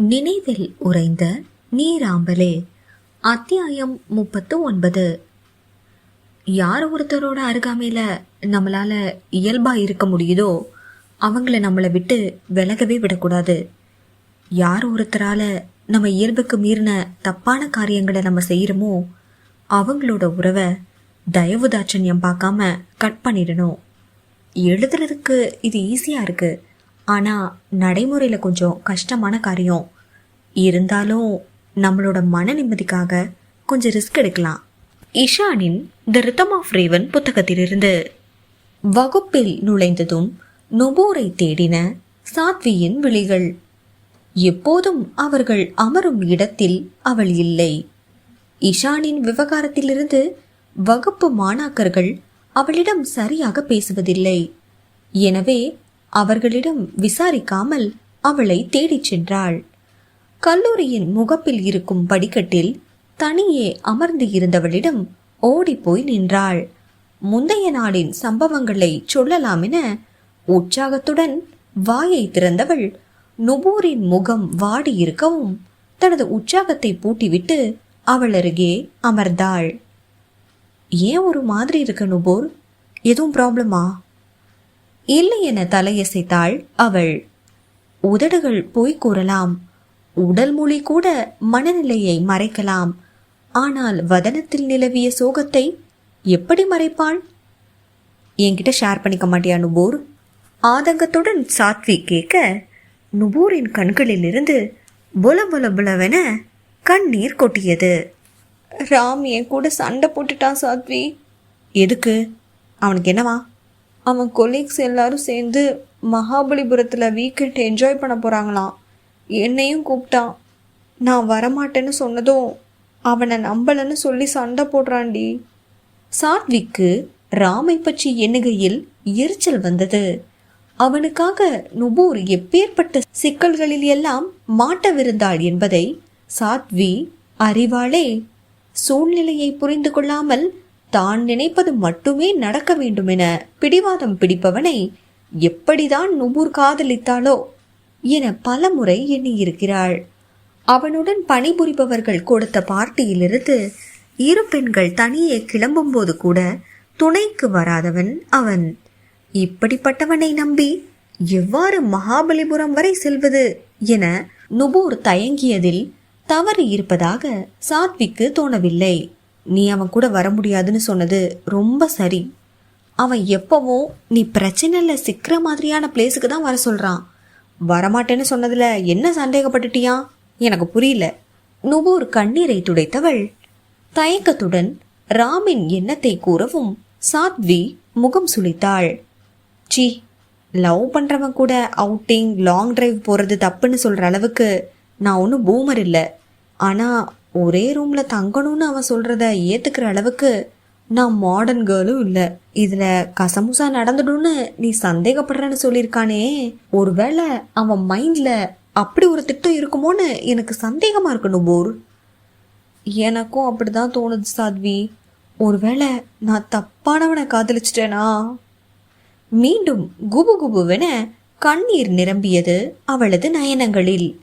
நினைவில் உறைந்த நீராம்பலே. அத்தியாயம் முப்பத்து ஒன்பது யார் ஒருத்தரோட அருகாமையில நம்மளால இயல்பா இருக்க முடியுதோ அவங்கள நம்மளை விட்டு விலகவே விடக்கூடாது. யார் ஒருத்தரால நம்ம இயல்புக்கு மீறின தப்பான காரியங்களை நம்ம செய்யறோமோ அவங்களோட உறவை தயவு தாட்சண்யம் பார்க்காம கட் பண்ணிடணும். எழுதுறதுக்கு இது ஈஸியாக இருக்கு. ஆனால் நடைமுறையில் கொஞ்சம் கஷ்டமான காரியம். இருந்தாலும் நம்மளோட மன நிம்மதிக்காக கொஞ்சம் ரிஸ்க் எடுக்கலாம். இஷானின் த ரிதம் ஆஃப் ரேவன் புத்தகத்திலிருந்து வகுப்பில் நுழைந்ததும் நுபோரை தேடின சாத்வியின் விழிகள். எப்போதும் அவர்கள் அமரும் இடத்தில் அவள் இல்லை. இஷானின் விவகாரத்திலிருந்து வகுப்பு மாணாக்கர்கள் அவளிடம் சரியாக பேசுவதில்லை. எனவே அவர்களிடம் விசாரிக்காமல் அவளை தேடிச் சென்றாள். கல்லூரியின் முகப்பில் இருக்கும் படிக்கட்டில் தனியே அமர்ந்து இருந்தவளிடம் ஓடிப்போய் நின்றாள். முந்தைய நாளின் சம்பவங்களை சொல்லலாம் என உற்சாகத்துடன் வாயை திறந்தவள் நுபூரின் முகம் வாடி இருக்கவும் தனது உற்சாகத்தை பூட்டிவிட்டு அவள் அருகே அமர்ந்தாள். ஏன் ஒரு மாதிரி இருக்க நுபோர்? எதுவும் ப்ராப்ளமா இல்லை என தலையசைத்தாள் அவள். உதடுகள் பொய் கூறலாம். உடல் மொழி கூட மனநிலையை மறைக்கலாம். ஆனால் வதனத்தில் நிலவிய சோகத்தை எப்படி மறைப்பாள்? என்கிட்ட ஷேர் பண்ணிக்க மாட்டியா நுபூர்? ஆதங்கத்துடன் சாத்வி கேட்க நுபூரின் கண்களிலிருந்து புல புல புலவென கண்ணீர் கொட்டியது. ராம் என் கூட சண்டை போட்டுட்டான் சாத்வி. எதுக்கு? அவனுக்கு என்னவா? அவன் கொலீக்ஸ் எல்லாரும் சேர்ந்து மகாபலிபுரத்தில் வீக்கெண்ட் என்ஜாய் பண்ண போகிறாங்களாம் என்னையும் கூப்பிட்டான். நான் வரமாட்டேன்னு சொன்னதும் அவனை நம்பலன்னு சொல்லி சண்டை போடுறான்டி. சாத்விக்கு ராமை பற்றி எண்ணுகையில் எரிச்சல் வந்தது. அவனுக்காக நுபூர் எப்பேற்பட்ட சிக்கல்களில் எல்லாம் மாட்டவிருந்தாள் என்பதை சாத்வி அறிவாளே. சூழ்நிலையை புரிந்து கொள்ளாமல் தான் நினைப்பது மட்டுமே நடக்க வேண்டுமென பிடிவாதம் பிடிப்பவனை எப்படிதான் நுபூர் காதலித்தாளோ என பலமுறை எண்ணியிருக்கிறாள். அவனுடன் பணிபுரிபவர்கள் கொடுத்த பார்ட்டியிலிருந்து இரு பெண்கள் தனியே கிளம்பும்போது கூட துணைக்கு வராதவன் அவன். இப்படிப்பட்டவனை நம்பி எவ்வாறு மகாபலிபுரம் வரை செல்வது என நுபூர் தயங்கியதில் தவறு இருப்பதாக சாத்விக்கு தோணவில்லை. நீ அவன் கூட வர முடியாதுன்னு சொன்னது ரொம்ப சரி. அவன் எப்பவும் நீ பிரச்சனையில் சிக்கிற மாதிரியான பிளேஸுக்கு தான் வர சொல்கிறான் வரமாட்டேன்னு சொன்னதில் என்ன சந்தேகப்பட்டுட்டியான் எனக்கு புரியல. நுபூர் கண்ணீரை துடைத்தவள். தயக்கத்துடன் ராமின் எண்ணத்தை கூறவும் சாத்வி முகம் சுளித்தாள். சி லவ் பண்ணுறவன் கூட அவுட்டிங் லாங் டிரைவ் போகிறது தப்புன்னு சொல்கிற அளவுக்கு நான் ஒன்றும் பூமர் இல்லை. ஆனால் ஒரே ரூம்ல தங்கணும்னு அவன் சொல்றத ஏத்துக்கிற அளவுக்கு நான் மாடர்ன் கேர்ளும் இல்லை. இதுல கசமுசா நடந்துடும்னு நீ சந்தேகப்படுறன்னு சொல்லியிருக்கானே. ஒருவேளை அவன் மைண்ட்ல அப்படி ஒரு திட்டம் இருக்குமோன்னு எனக்கு சந்தேகமா இருக்கணும் போர். எனக்கும் அப்படிதான் தோணுது சாத்வி. ஒருவேளை நான் தப்பானவனை காதலிச்சிட்டேனா? மீண்டும் குபு குபுவென கண்ணீர் நிரம்பியது அவளது நயனங்களில்.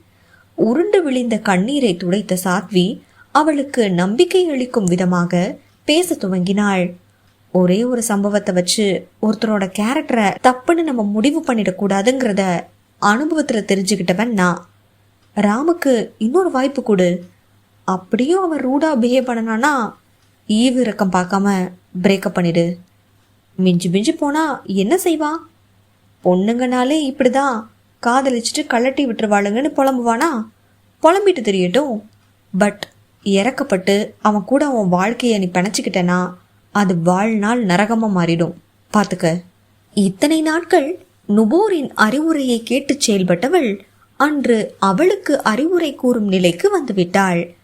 உருண்டு விழிந்த கண்ணீரை துடைத்த சாத்வி அவளுக்கு நம்பிக்கை அளிக்கும் விதமாக பேச துவங்கினாள். ஒரே ஒரு சம்பவத்தை வச்சு ஒருத்தரோட கேரக்டரை தப்புன்னு நம்ம முடிவு பண்ணிடக்கூடாதுங்கிறத அனுபவத்துல தெரிஞ்சுக்கிட்டவன் நான். ராமுக்கு இன்னொரு வாய்ப்பு கொடு. அப்படியும் அவன் ரூடா பிஹேவ் பண்ணனானா ஈவு இறக்கம் பார்க்காம பிரேக்கப் பண்ணிடு. மிஞ்சி மிஞ்சி போனா என்ன செய்வா? பொண்ணுங்கனாலே இப்படிதான். காதலிச்சுட்டு கலட்டி விட்டுருவாளுங்கன்னு புலம்புவானா? புலம்பிட்டு தெரியட்டும். பட் இறக்கப்பட்டு அவன் கூட அவன் வாழ்க்கையை நீ பிணைச்சிக்கிட்டனா அது வாழ்நாள் நரகமாக மாறிடும். பார்த்துக்க இத்தனை நாட்கள் நுபோரின் அறிவுரையை கேட்டு செயல்பட்டவள் அன்று அவளுக்கு அறிவுரை கூறும் நிலைக்கு வந்துவிட்டாள்.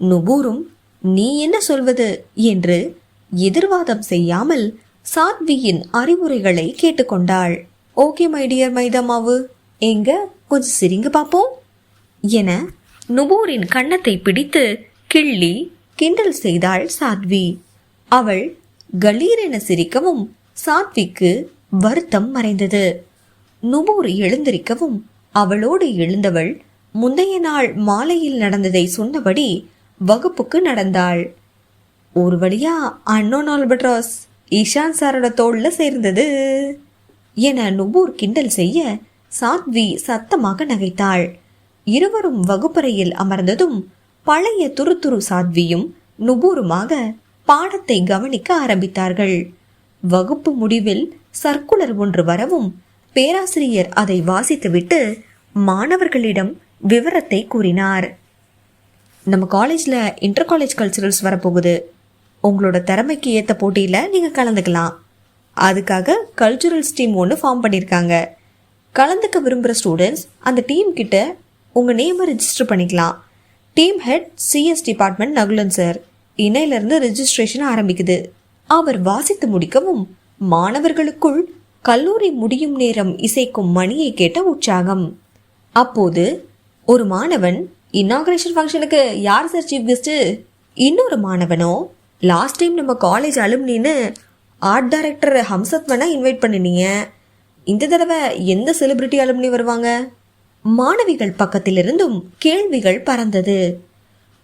நுபூரும் நீ என்ன சொல்வது? என்று எதிர்வாதம் செய்யாமல் சாத்வியின் அறிவுரைகளை கேட்டுக்கொண்டாள். ஓகே மை டியர் மைதாமாவு. எங்க? கொஞ்சம் சிரிங்க பார்ப்போம் என நுபூரின் கன்னத்தை பிடித்து கிள்ளி கிண்டல் செய்தாள் சாத்வி. அவள் கலீரென சிரிக்கவும் சாத்விக்கு வருத்தம் மறைந்தது. நுபூர் எழுந்திருக்கவும் அவளோடு எழுந்தவள் முந்தைய நாள் மாலையில் நடந்ததை சொன்னபடி வகுப்புக்கு நடந்தாள். ஒரு வழியா அன்னோன் ஆல்பட்ராஸ் ஈஷான் சாரோட தோல்ல சேர்ந்தது. என நுபூர் கிண்டல் செய்ய சாத்வி சத்தமாக நகைத்தாள். இருவரும் வகுப்பறையில் அமர்ந்ததும் பழைய துருத்துரு சாத்வியும் நுபூருமாக பாடத்தை கவனிக்க ஆரம்பித்தார்கள். வகுப்பு முடிவில் சர்க்குலர் ஒன்று வரவும் பேராசிரியர் அதை வாசித்துவிட்டு மாணவர்களிடம் விவரத்தை கூறினார். நம்ம காலேஜில் இன்டர் காலேஜ் கல்ச்சுரல்ஸ் வரப்போகுது. உங்களோட திறமைக்கு ஏற்ற போட்டியில் நீங்கள் கலந்துக்கலாம். அதுக்காக கல்ச்சுரல்ஸ் டீம் ஒன்று ஃபார்ம் பண்ணியிருக்காங்க கலந்துக்க விரும்புகிற ஸ்டூடெண்ட்ஸ் அந்த டீம் கிட்ட உங்கள் நேமை ரெஜிஸ்டர் பண்ணிக்கலாம். Team head CS department Nakulan sir இணையிலிருந்து registration ஆரம்பிக்குது. அவர் வாசித்து முடிக்கவும் மாணவர்களுக்குள் கல்லூரி முடியும் நேரம் இசைக்கும் மணியை கேட்ட உற்சாகம். அப்போது ஒரு மாணவன் இன்னாகிரேஷன் ஃபங்க்ஷனுக்கு யார் சார் சீஃப் கெஸ்ட்டு இன்னொரு மாணவனோ லாஸ்ட் டைம் நம்ம காலேஜ் அலுமினின்னு ஆர்ட் டைரக்டர் ஹம்சத் இன்வைட் பண்ணினீங்க. இந்த தடவை எந்த செலிபிரிட்டி அலுமினி வருவாங்க? மாணவிகள் பக்கத்திலிருந்தும் கேள்விகள் பறந்தது.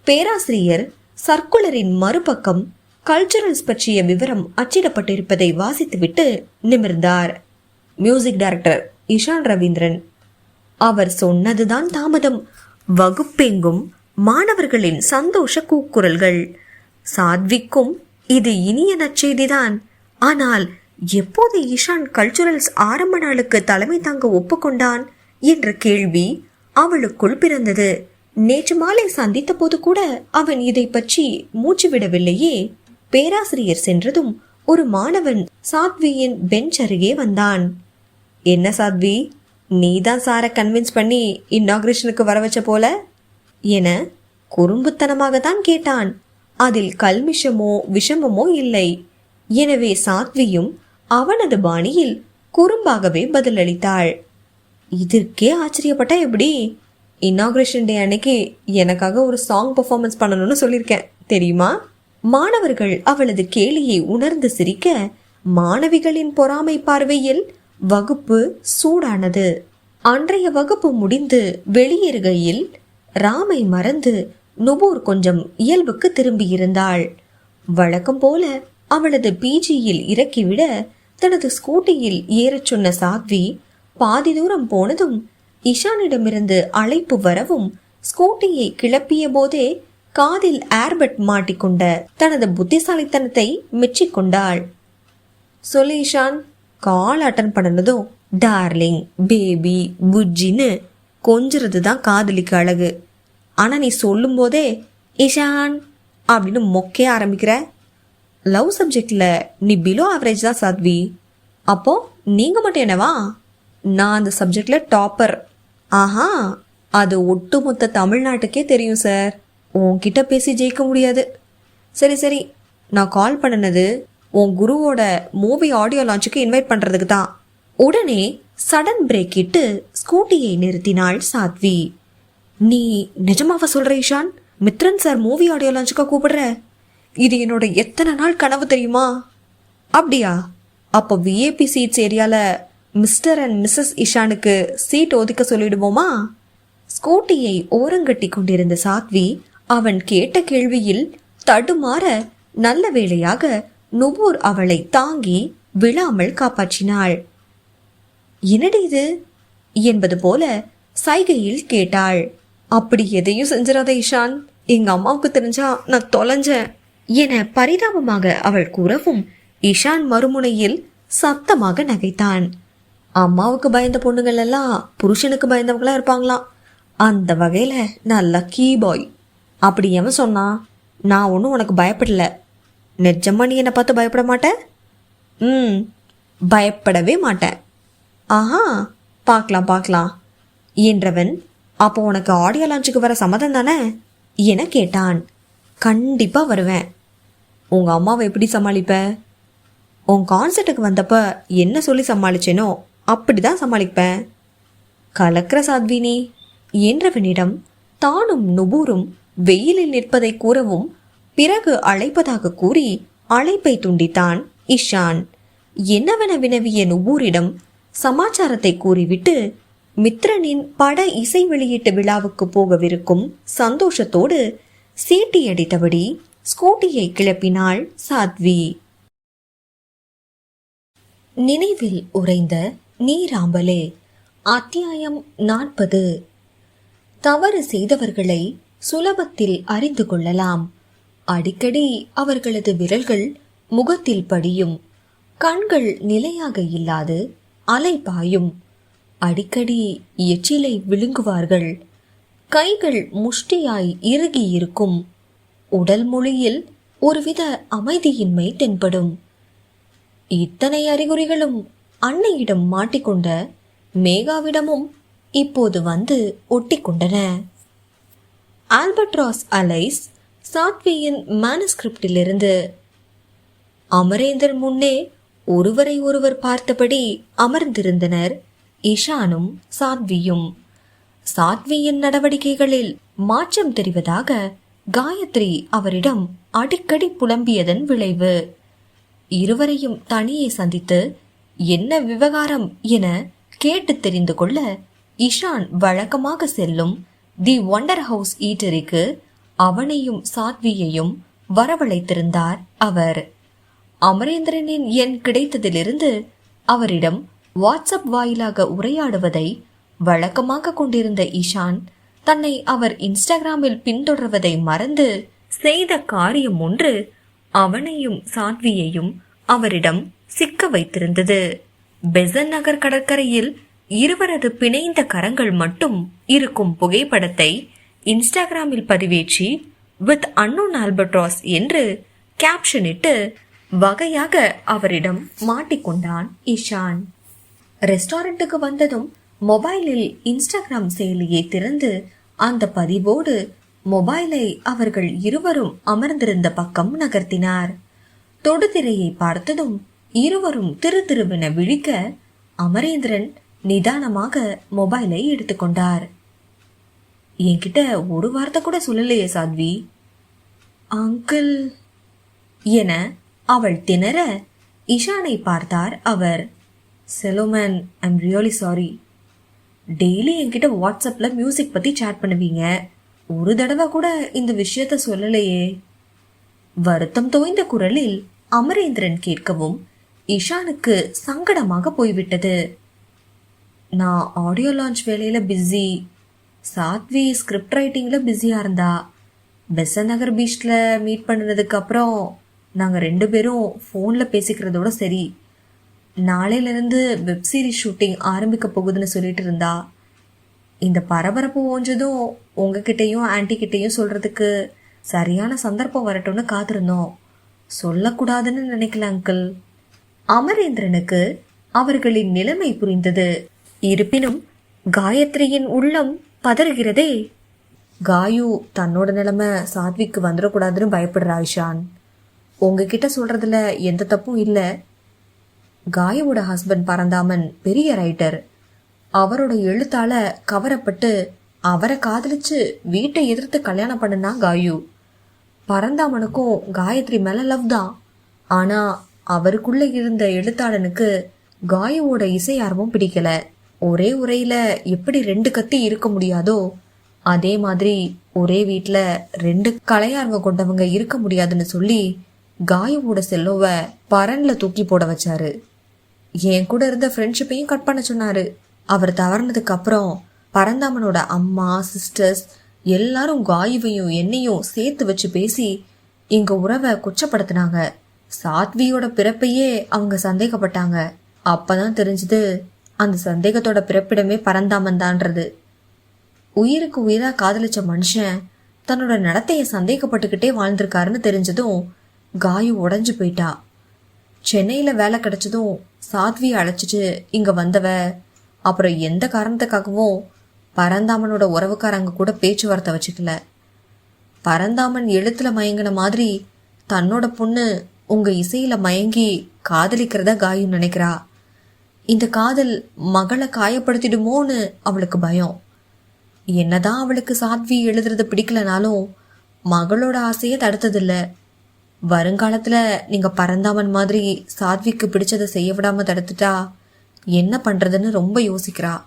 பேராசிரியர் சர்க்குலரின் மறுபக்கம் கல்ச்சுரல்ஸ் பற்றிய விவரம் அச்சிடப்பட்டிருப்பதை வாசித்துவிட்டு நிமிர்ந்தார். Music director Ishaan Ravindran. அவர் சொன்னதுதான் தாமதம். வகுப்பெங்கும் மாணவர்களின் சந்தோஷ கூக்குரல்கள். சாத்விக்கும் இது இனிய நற்செய்திதான். ஆனால் எப்போது ஈஷான் கல்ச்சுரல்ஸ் ஆரம்ப நாளுக்கு தலைமை தாங்க ஒப்புக்கொண்டான் என்ற கேள்வி அவளுக்குள் பிறந்தது. நேற்று மாலை சந்தித்த போது கூட அவன் இதை பற்றி மூச்சு விடவில்லையே. பேராசிரியர் சென்றதும் ஒரு மாணவன் சாத்வியின் பெஞ்ச் அருகே வந்தான். என்ன சாத்வி? நீதான் சாரை கன்வின்ஸ் பண்ணி இன்னாகிரேஷனுக்கு வர வச்ச போல? என குறும்புத்தனமாக தான் கேட்டான். அதில் கல்மிஷமோ விஷமமோ இல்லை. எனவே சாத்வியும் அவனது பாணியில் குறும்பாகவே பதிலளித்தாள். இதற்கே ஆச்சரியப்பட்டா எப்படி? இனாகிரேஷன் டே அன்னைக்கு எனக்காக ஒரு சாங் பெர்ஃபார்மன்ஸ் பண்ணணும்னு சொல்லியிருக்கேன். தெரியுமா? மாணவர்கள் அவளது கேலியை உணர்ந்து சிரிக்க மாணவிகளின் பொறாமை பார்வையில் வகுப்பு சூடானது. அன்றைய வகுப்பு முடிந்து வெளியேறுகையில் ராமை மறந்து நுபூர் கொஞ்சம் இயல்புக்கு திரும்பியிருந்தாள். வழக்கம் போல அவளது பிஜியில் இறக்கிவிட தனது ஸ்கூட்டியில் ஏறச் சொன்ன சாத்வி பாதி தூரம் போனதும் இஷானிடமிருந்து அழைப்பு வரவும் ஸ்கூட்டியை கிளப்பிய போதே காதில் ஏர்பட் மாட்டிக்கொண்ட தனது புத்திசாலித்தனத்தை மெச்சிக்கொண்டாள் சொல்லு இஷான் கால் அட்டன் பண்ணனதும் டார்லிங் பேபி புஜ்ஜின்னு கொஞ்சிறது தான் காதலிக்கு அழகு. ஆனா நீ சொல்லும் போதே இஷான் அப்படின்னு மொக்கே ஆரம்பிக்கிற லவ் சப்ஜெக்டில் நீ பிலோ ஆவரேஜ் தான் சாத்வி. அப்போ நீங்கள் மட்டும் என்னவா? நான் அந்த சப்ஜெக்டில் டாப்பர் ஆஹா அது ஒட்டுமொத்த தமிழ்நாட்டுக்கே தெரியும் சார் உன்கிட்ட பேசி ஜெயிக்க முடியாது. சரி சரி. நான் கால் பண்ணினது உன் குருவோட மூவி ஆடியோ லான்ச்சுக்கு இன்வைட் பண்ணுறதுக்கு தான். உடனே சடன் பிரேக் இட்டு ஸ்கூட்டியை நிறுத்தினாள் சாத்வி. நீ நிஜமாவா சொல்கிற Ishaan Mithran sir movie audio லான்ச்சுக்கா கூப்பிடுற? இது என்னோட எத்தனை நாள் கனவு தெரியுமா? அப்படியா? அப்போ விஏபி சீட்ஸ் ஏரியால மிஸ்டர் அண்ட் மிஸ்ஸஸ் இஷானுக்கு சீட் ஒதுக்க சொல்லிடுவோமா? ஸ்கூட்டியை ஓரங்கட்டி கொண்டிருந்த சாத்வி அவன் கேட்ட கேள்வியில் தடுமாற நல்ல வேளையாக நுபூர் அவளை தாங்கி விழாமல் காப்பாற்றினாள். என்னடி இது? என்பது போல சைகையில் கேட்டாள். அப்படி எதையும் செஞ்சிடாத இஷான். எங்க அம்மாவுக்கு தெரிஞ்சா நான் தொலைஞ்சேன். என பரிதாபமாக அவள் கூறவும் இஷான் மறுமுனையில் சத்தமாக நகைத்தான். அம்மாவுக்கு பயந்த பொண்ணுங்கள் எல்லாம் புருஷனுக்கு பயந்தவங்களா இருப்பாங்களாம் அந்த வகையில நான் லக்கி பாய் அப்படி எவன் சொன்னா நான் ஒன்றும் உனக்கு பயப்படல. நிஜமா நீ என்னை பார்த்து பயப்பட மாட்டேன் ம் பயப்படவே மாட்டேன். ஆஹா பார்க்கலாம் பார்க்கலாம். என்றவன் அப்போ உனக்கு ஆடியோ லான்ச்சுக்கு வர சம்மதம் தானே? என கேட்டான். கண்டிப்பாக வருவேன். உங்கள் அம்மாவை எப்படி சமாளிப்ப? உன் கான்சர்ட்டுக்கு வந்தப்ப என்ன சொல்லி சமாளிச்சேனோ அப்படிதான் சமாளிப்பேன் கலக்கிற சாத்வினி என்றவனிடம் தானும் நுபூரும் வெயிலில் நிற்பதை கூறவும் பிறகு அழைப்பதாக கூறி அழைப்பை துண்டித்தான் இஷான். என்னவென வினவிய நுபூரிடம் சமாச்சாரத்தை கூறிவிட்டு மித்ரனின் பட இசை வெளியீட்டு விழாவுக்கு போகவிருக்கும் சந்தோஷத்தோடு சீட்டி அடித்தபடி ஸ்கூட்டியை கிளப்பினாள் சாத்வி. நினைவில் உறைந்த நீராம்பலே அத்தியாயம் நாற்பது. தவறு செய்தவர்களை சுலபத்தில் அறிந்து கொள்ளலாம். அடிக்கடி அவர்களது விரல்கள் முகத்தில் படியும். கண்கள் நிலையாக இல்லாது அலைபாயும் அடிக்கடி எச்சிலை விழுங்குவார்கள். கைகள் முஷ்டியாய் இறுகி இருக்கும் உடல் மொழியில் ஒருவித அமைதியின்மை தென்படும். இத்தனை அறிகுறிகளும் அன்னையிடம் மாட்டிக்கொண்ட மேகாவிடமும் இப்போது வந்து ஒட்டிக்கொண்டன. ஆல்பட்ராஸ் அலைஸ் சாத்வியின் மேனஸ்கிரிப்டிலிருந்து அமரேந்தர் முன்னே ஒருவரை ஒருவர் பார்த்தபடி அமர்ந்திருந்தனர் இஷானும் சாத்வியும் சாத்வியின் நடவடிக்கைகளில் மாற்றம் தெரிவதாக காயத்ரி அவரிடம் அடிக்கடி புலம்பியதன் விளைவு. இருவரையும் தனியே சந்தித்து என்ன விவகாரம்? என கேட்டு தெரிந்து கொள்ள இஷான் வழக்கமாக செல்லும் தி ஒண்டர் ஹவுஸ் ஈட்டரிக்கு அவனையும் சாத்வியையும் வரவழைத்திருந்தார் அவர். அமரேந்திரனின் எண் கிடைத்ததிலிருந்து அவரிடம் வாட்ஸ்அப் வாயிலாக உரையாடுவதை வழக்கமாக கொண்டிருந்த ஈஷான் தன்னை அவர் இன்ஸ்டாகிராமில் பின்தொடர்வதை மறந்து செய்த காரியம் ஒன்று அவனையும் சாத்வியையும் அவரிடம் சிக்க வைத்திருந்தது. பெசன் நகர் கடற்கரையில் இருவரது பிணைந்த கரங்கள் மட்டும் இருக்கும் புகைப்படத்தை இன்ஸ்டாகிராமில் பதிவேற்றி வித் அன்னோன் ஆல்பட்ராஸ் என்று கேப்ஷனிட்டு வகையாக அவரிடம் மாட்டிக்கொண்டான் இஷான் ரெஸ்டாரண்ட்டுக்கு வந்ததும் மொபைலில் இன்ஸ்டாகிராம் செயலியை திறந்து அந்த பதிவோடு மொபைலை அவர்கள் இருவரும் அமர்ந்திருந்த பக்கம் நகர்த்தினார். தொடுதிரையை பார்த்ததும் இருவரும் திரு திருவென விழிக்க அமரேந்திரன் நிதானமாக மொபைலை எடுத்துக்கொண்டார். என்கிட்ட ஒரு வார்த்தை கூட சொல்லலையே சாத்வி. அங்கிள் என அவள் திணற இஷானை பார்த்தார் அவர். செலோமேன் ஐம் ரியலி சாரி. டெய்லி என்கிட்ட வாட்ஸ்அப்ல மியூசிக் பத்தி சேட் பண்ணுவீங்க. ஒரு தடவை கூட இந்த விஷயத்த சொல்லலையே. வருத்தம் தோய்ந்த குரலில் அமரேந்திரன் கேட்கவும் இஷானுக்கு சங்கடமாக போய்விட்டது. நான் ஆடியோ லான்ச் வேலையில பிஸி சாத்வி ஸ்கிரிப்ட் ரைட்டிங்ல பிஸியா இருந்தா. பெசன் நகர் பீச்ல மீட் பண்ணதுக்கு அப்புறம் நாங்க ரெண்டு பேரும் ஃபோன்ல பேசிக்கிறதோட சரி. நாளையிலிருந்து வெப் சீரிஸ் ஷூட்டிங் ஆரம்பிக்க போகுதுன்னு சொல்லிட்டு இருந்தா இந்த பரபரப்பு ஓஞ்சதும் உங்ககிட்டயும் ஆன்டி சொல்கிறதுக்கு சொல்றதுக்கு சரியான சந்தர்ப்பம் வரட்டும்னு காத்திருந்தோம். சொல்லக்கூடாதுன்னு நினைக்கல அங்கிள் அமரேந்திரனுக்கு அவர்களின் நிலைமை புரிந்தது. இருப்பினும் காயத்ரியின் உள்ளம் பதறுகிறதே. காயு தன்னோட நிலைமை சாத்விக்கு வந்துடக்கூடாதுன்னு பயப்படுறா ஐஷான் உங்ககிட்ட சொல்றதுல எந்த தப்பும் இல்லை. காயுவோட ஹஸ்பண்ட் பரந்தாமன் பெரிய ரைட்டர் அவரோட எழுத்தால கவரப்பட்டு அவரை காதலிச்சு வீட்டை எதிர்த்து கல்யாணம் பண்ணுனா காயு. பரந்தாமனுக்கும் காயத்ரி மேல லவ் தான். ஆனா அவருக்குள்ள இருந்த எழுத்தாளனுக்கு காயுவோட இசை ஆர்வம் பிடிக்கல. ஒரே உரையில எப்படி ரெண்டு கத்தி இருக்க முடியாதோ அதே மாதிரி ஒரே வீட்டில் ரெண்டு கலையார்வம் கொண்டவங்க இருக்க முடியாதுன்னு சொல்லி காயுவோட செல்லோவை பரன்ல தூக்கி போட வச்சாரு. என் கூட இருந்த ஃப்ரெண்ட்ஷிப்பையும் கட் பண்ண சொன்னாரு. அவர் தவறினதுக்கு அப்புறம் பரந்தாமனோட அம்மா சிஸ்டர்ஸ் எல்லாரும் காயுவையும் என்னையும் சேர்த்து வச்சு பேசி எங்க உறவை குச்சப்படுத்தினாங்க சாத்வியோட பிறப்பையே அவங்க சந்தேகப்பட்டாங்க. அப்பதான் தெரிஞ்சது அந்த சந்தேகத்தோட பிறப்பிடமே பரந்தாமன் தான்றது. உயிருக்கு உயிரா காதலிச்ச மனுஷன் தன்னோட நடத்தைய சந்தேகப்பட்டுக்கிட்டே வாழ்ந்திருக்காருன்னு தெரிஞ்சதும் காயு உடஞ்சு போயிட்டா. சென்னையில வேலை கிடைச்சதும் சாத்வியை அழைச்சிட்டு இங்க வந்தவ அப்புறம் எந்த காரணத்துக்காகவும் பரந்தாமனோட உறவுக்காரங்க கூட பேச்சுவார்த்தை வச்சுக்கல. பரந்தாமன் எழுத்துல மயங்கின மாதிரி தன்னோட பொண்ணு உங்க இசையில மயங்கி காதலிக்கிறதா காயும் நினைக்கிறா. இந்த காதல் மகளை காயப்படுத்திடுமோன்னு அவளுக்கு பயம். என்னதான் அவளுக்கு சாத்வி எழுதுறது பிடிக்கலனாலும் மகளோட ஆசையை தடுத்ததில்ல. வருங்காலத்துல நீங்க பரந்தாமன் மாதிரி சாத்விக்கு பிடிச்சதை செய்ய விடாம தடுத்துட்டா என்ன பண்றதுன்னு ரொம்ப யோசிக்கிறா.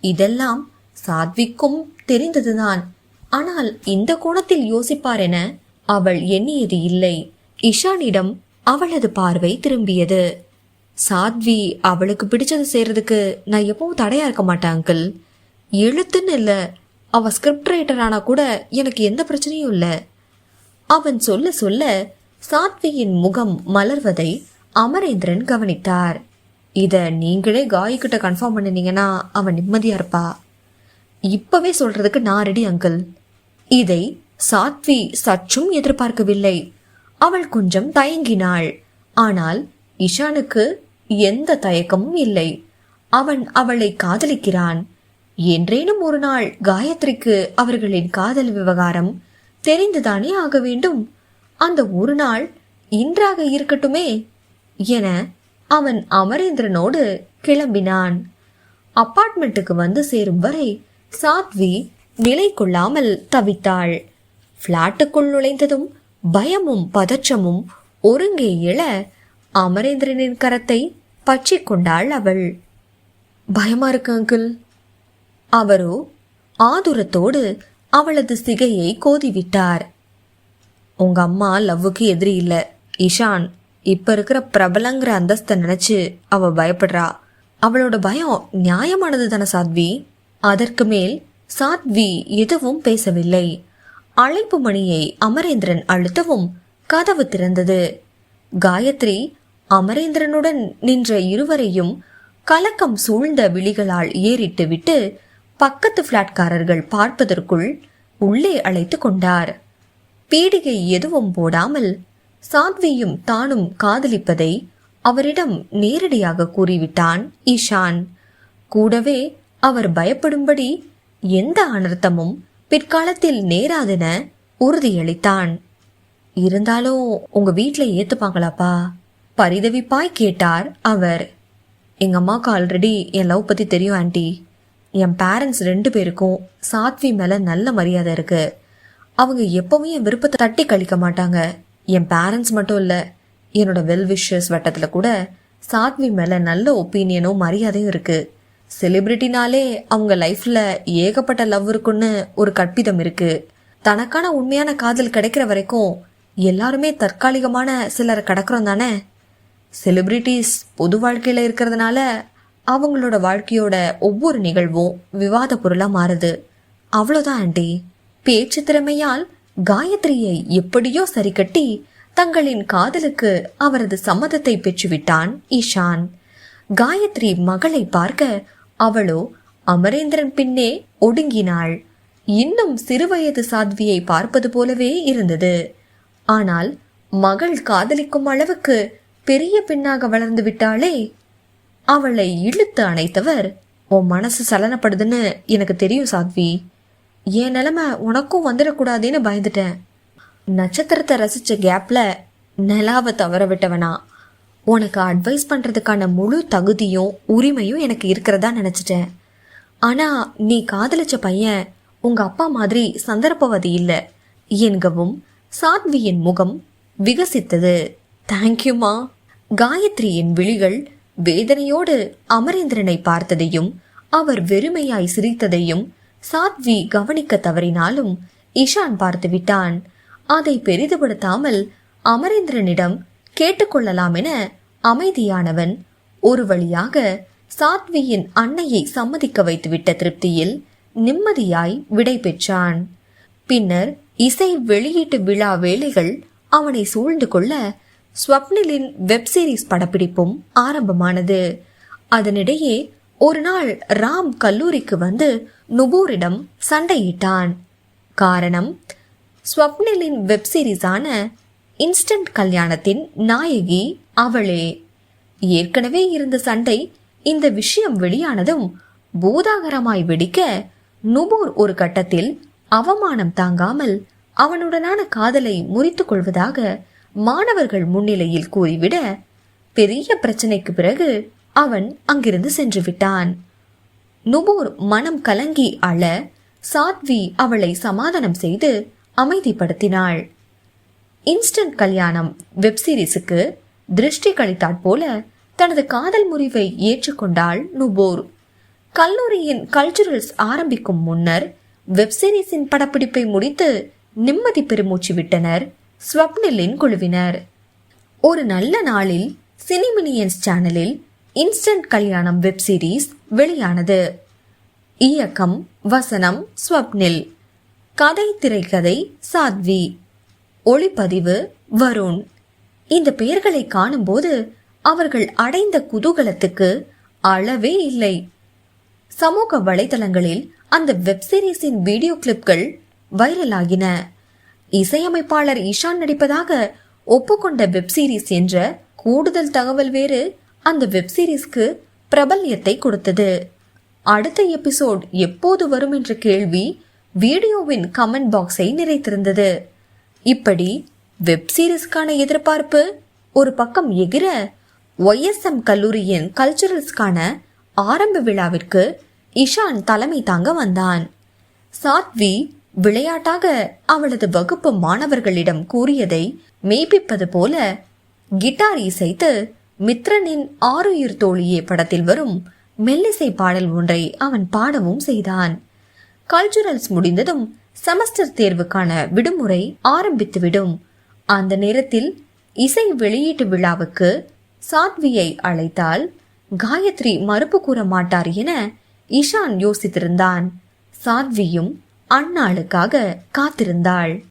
இதெல்லாம் சாத்விக்கும் தெரிந்ததுதான். ஆனால் இந்த கோணத்தில் யோசிப்பார் என அவள் எண்ணியது இல்லை. இஷானிடம் அவளது பார்வை திரும்பியது. சாத்வி அவளுக்கு பிடிச்சது செய்யறதுக்கு நான் எப்பவும் தடையா இருக்க மாட்டேன் அங்கிள். எழுத்துன்னு இல்லை. அவ ஸ்கிரிப்ட் ரைட்டர் ஆனா கூட எனக்கு எந்த பிரச்சனையும் இல்லை. அவன் சொல்ல சொல்ல சாத்வியின் முகம் மலர்வதை அமரேந்திரன் கவனித்தார். இத நீங்களே காய்கிட்ட கன்ஃபார்ம் பண்ணினீங்கன்னா அவன் நிம்மதியா இருப்பா. இப்பவே சொல்றதுக்கு நான் ரெடி அங்கிள் இதை சாத்வி சற்றும் எதிர்பார்க்கவில்லை. அவள் கொஞ்சம் தயங்கினாள். ஆனால் இஷானுக்கு எந்த தயக்கமும் இல்லை. அவன் அவளை காதலிக்கிறான். என்றேனும் ஒரு நாள் காயத்ரிக்கு அவர்களின் காதல் விவகாரம் தெரிந்துதானே ஆக வேண்டும்? அந்த ஒரு நாள் இன்றாக இருக்கட்டுமே என அவன் அமரேந்திரனோடு கிளம்பினான். அப்பார்ட்மெண்ட்டுக்கு வந்து சேரும் வரை சாத்வி நிலை கொள்ளாமல் தவித்தாள். பிளாட்டுக்குள் நுழைந்ததும் பயமும் பதற்றமும் ஒருங்கே எழ அமரேந்திரனின் கரத்தை பற்றி கொண்டாள் அவள். பயமா இருக்கு அங்கிள்? அவரோ ஆதுரத்தோடு அவளது சிகையை கோதிவிட்டார். உங்க அம்மா லவ்வுக்கு எதிரி இல்ல. இஷான் இப்ப இருக்கிற பிரபலங்கிற அந்தஸ்தை நினைச்சு அவ பயப்படுறா. அவளோட பயம் நியாயமானது தானே சாத்வி? அதற்கு மேல் சாத்வி எதுவும் பேசவில்லை. அழைப்பு மணியை அமரேந்திரன் அழுத்தவும் கதவு திறந்தது. காயத்ரி அமரேந்திரனுடன் நின்ற இருவரையும் கலக்கம் சூழ்ந்த விழிகளால் ஏறிட்டு விட்டு பக்கத்து பிளாட்காரர்கள் பார்ப்பதற்குள் உள்ளே அழைத்து கொண்டார். பீடிகை எதுவும் போடாமல் சாத்வியும் தானும் காதலிப்பதை அவரிடம் நேரடியாக கூறிவிட்டான் ஈஷான். கூடவே அவர் பயப்படும்படி எந்த அனர்த்தமும் பிற்காலத்தில் நேராதென உறுதியளித்தான். இருந்தாலும் உங்க வீட்ல ஏத்துப்பாங்களாப்பா? பரிதவிப்பாய் கேட்டார் அவர். எங்க அம்மாவுக்கு ஆல்ரெடி என் லவ் பத்தி தெரியும் ஆண்டி. என் பேரண்ட்ஸ் ரெண்டு பேருக்கும் சாத்வி மேல நல்ல மரியாதை இருக்கு. அவங்க எப்பவுமே என் விருப்பத்தை தட்டி கழிக்க மாட்டாங்க. என் பேரண்ட்ஸ் மட்டும் இல்ல என்னோட வெல் விஷஸ் வட்டத்துல கூட சாத்வி மேல நல்ல ஒப்பீனியனும் மரியாதையும் இருக்கு. செலிபிரிட்டினாலே அவங்க லைஃப்ல ஏகப்பட்ட லவ் இருக்குன்னு ஒரு கற்பிதம் இருக்கு. தனக்கான உண்மையான காதல் கிடைக்கிற வரைக்கும் எல்லாருமே தற்காலிகமான சிலரை கடக்கிறோம் தானே? செலிபிரிட்டிஸ் பொது வாழ்க்கையில இருக்கிறதுனால அவங்களோட வாழ்க்கையோட ஒவ்வொரு நிகழ்வும் விவாத பொருளா மாறுது. அவ்வளோதான் ஆண்டி. பேச்சு திறமையால் காயத்ரியை எப்படியோ சரிக்கட்டி தங்களின் காதலுக்கு அவரது சம்மதத்தை பெற்றுவிட்டான் ஈஷான். காயத்ரி மகளை பார்க்க அவளோ அமரேந்திரன் பின்னே ஒடுங்கினாள். இன்னும் சிறுவயது சாத்வியை பார்ப்பது போலவே இருந்தது. ஆனால் மகள் காதலிக்கும் அளவுக்கு பெரிய பெண்ணாக வளர்ந்து விட்டாளே. அவளை இழுத்து அணைத்தவர் உன் மனசு சலனப்படுதுன்னு எனக்கு தெரியும் சாத்வி. என் நிலைமை உனக்கும் வந்துடக்கூடாதுன்னு பயந்துட்டேன். நட்சத்திரத்தை ரசிச்ச கேப்ல நிலாவை தவற விட்டவனா. உனக்கு அட்வைஸ் பண்றதுக்கான முழு தகுதியும் உரிமையும் எனக்கு இருக்கிறதா நினைச்சிட்டேன். ஆனா நீ காதலிச்ச பையன் உங்க அப்பா மாதிரி சந்தர்ப்பவாதி இல்லை. என்கவும் சாத்வியின் முகம் விகசித்தது. தேங்க்யூமா காயத்ரியின் விழிகள் வேதனையோடு அமரேந்திரனை பார்த்ததையும் அவர் வெறுமையாய் சிரித்ததையும் சாத்வி கவனிக்க தவறினாலும் இஷான் பார்த்து விட்டான். அதை பெரிதுபடுத்தாமல் அமரேந்திரனிடம் கேட்டுக்கொள்ளலாம் என அமைதியானவன் ஒரு வழியாக சாத்வியின் அன்னையை சம்மதிக்க வைத்துவிட்ட திருப்தியில் நிம்மதியாய் விடை பெற்றான். பின்னர் இசை வெளியீட்டு விழா வேலைகள் அவனை சூழ்ந்து கொள்ள ஸ்வப்னிலின் வெப் சீரிஸ் படப்பிடிப்பும் ஆரம்பமானது. அதனிடையே ஒரு நாள் ராம் கல்லூரிக்கு வந்து நுபூரிடம் சண்டையிட்டான். காரணம் ஸ்வப்னிலின் வெப் சீரிஸான இன்ஸ்டன்ட் கல்யாணத்தின் நாயகி அவளே. ஏற்கனவே இருந்த சண்டை இந்த விஷயம் வெளியானதும் பூதாகரமாய் வெடிக்க நுபூர் ஒரு கட்டத்தில் அவமானம் தாங்காமல் அவனுடனான காதலை முறித்துக் கொள்வதாக மாணவர்கள் முன்னிலையில் கூறிவிட பெரிய பிரச்சனைக்கு பிறகு அவன் அங்கிருந்து சென்று விட்டான். நுபூர் மனம் கலங்கி அழ சாத்வி அவளை சமாதானம் செய்து அமைதிப்படுத்தினாள். இன்ஸ்டன்ட் கல்யாணம் வெப் சீரிஸுக்கு திருஷ்டி கழித்தாற் போல தனது காதல் முறிவை ஏற்றுக்கொண்டாள் நுபோர். கல்லூரியின் கல்ச்சுரல்ஸ் ஆரம்பிக்கும் முன்னர் வெப் சீரிஸின் படப்பிடிப்பை முடித்து நிம்மதி பெருமூச்சு விட்டனர் ஸ்வப்னிலின் குழுவினர். ஒரு நல்ல நாளில் சினிமினியன்ஸ் சேனலில் இன்ஸ்டன்ட் கல்யாணம் வெப் சீரிஸ் வெளியானது. இயக்கம் வசனம் ஸ்வப்னில். கதை திரைக்கதை சாத்வி. ஒளிப்பதிவு வருண். இந்த பெயர்களை காணும்போது அவர்கள் அடைந்த குதூகலத்துக்கு அளவே இல்லை. சமூக வலைதளங்களில் அந்த வெப் சீரிஸின் வீடியோ கிளிப்கள் வைரலாகின. இசையமைப்பாளர் இஷான் நடிப்பதாக ஒப்புக்கொண்ட வெப் சீரிஸ் என்ற கூடுதல் தகவல் வேறு அந்த வெப் சீரிஸ்க்கு பிரபல்யத்தை கொடுத்தது. அடுத்த எபிசோட் எப்போது வரும் என்ற கேள்வி வீடியோவின் கமெண்ட் பாக்ஸை நிறைத்திருந்தது. இப்படி வெப் சீரிஸ்க்கான எதிர்பார்ப்பு ஒரு பக்கம் எகிர ஒய்எஸ்எம் கல்லூரியின் கல்ச்சுரல்ஸ்க்கான ஆரம்ப விழாவிற்கு இஷான் தலைமை தாங்க வந்தான். சாத்வி விளையாட்டாக அவளது வகுப்பு மாணவர்களிடம் கூறியதை மெய்ப்பிப்பது போல கிட்டார் இசைத்து மித்ரனின் ஆருயிர் தோழியே படத்தில் வரும் மெல்லிசை பாடல் ஒன்றை அவன் பாடவும் செய்தான். கல்ச்சுரல்ஸ் முடிந்ததும் செமஸ்டர் தேர்வுக்கான விடுமுறை ஆரம்பித்துவிடும். அந்த நேரத்தில் இசை வெளியீட்டு விழாவுக்கு சாத்வியை அழைத்தால் காயத்ரி மறுப்பு கூற மாட்டார் என இஷான் யோசித்திருந்தான். சாத்வியும் அந்நாளுக்காக காத்திருந்தாள்.